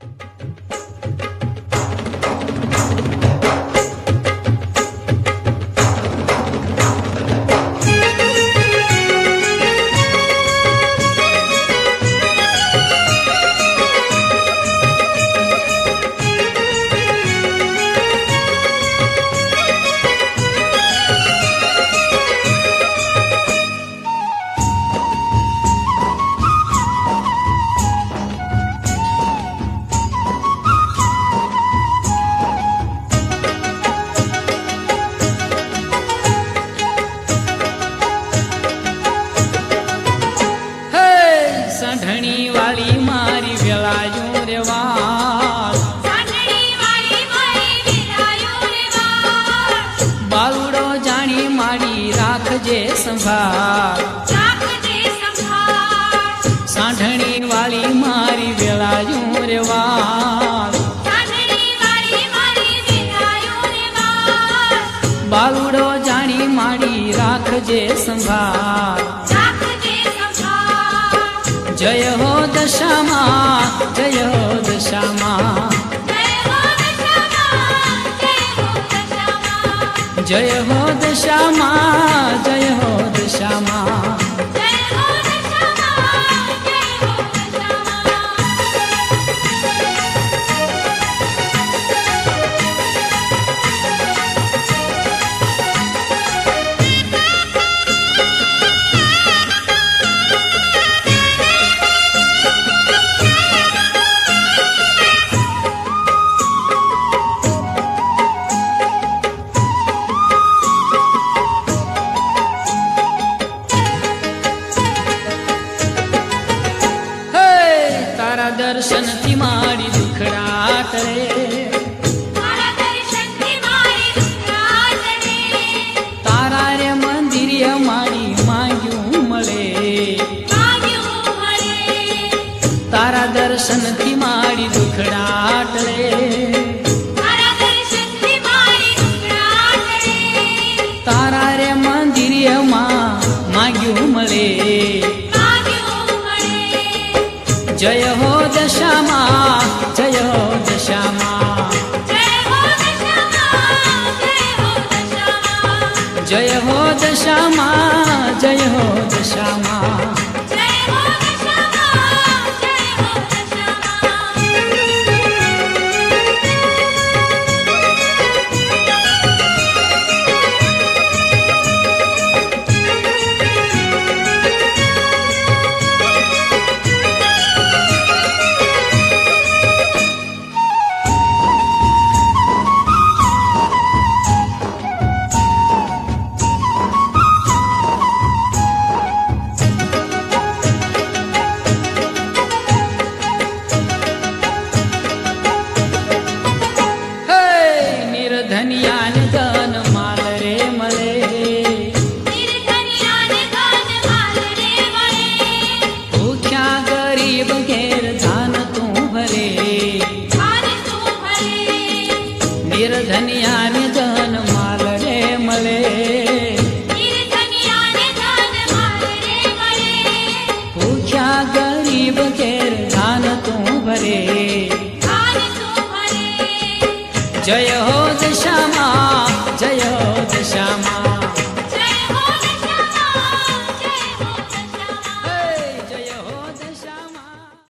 હે વેળાયું રે વાળ સાંદડી વાળી મારી વિરાયો રે વાળ બાલુડો જાણી માડી રાખજે સંભાળ. સાંઢણી વાળી મારી વેળાયું રે વાળ સાંદડી વાળી મારી વિરાયો રે વાળ બાલુડો જાણી માડી રાખજે સંભાળ. જય હો દશામાં જય જય હો દશામાં દર્શનથી મારી દુખડા ટળે મારા દર્શનથી મારી દુખડા ટળે. તારા રે મંદિરે મારી માંગ્યું મળે. તારા દર્શનથી મારી દુખડાટ રે. તારા રે મંદિરમાં માગ્યું મળે. जय हो हा जय हो होमा जय हो हा जय हो दा ભરે ધન તું ભરે. જય હો દશામાં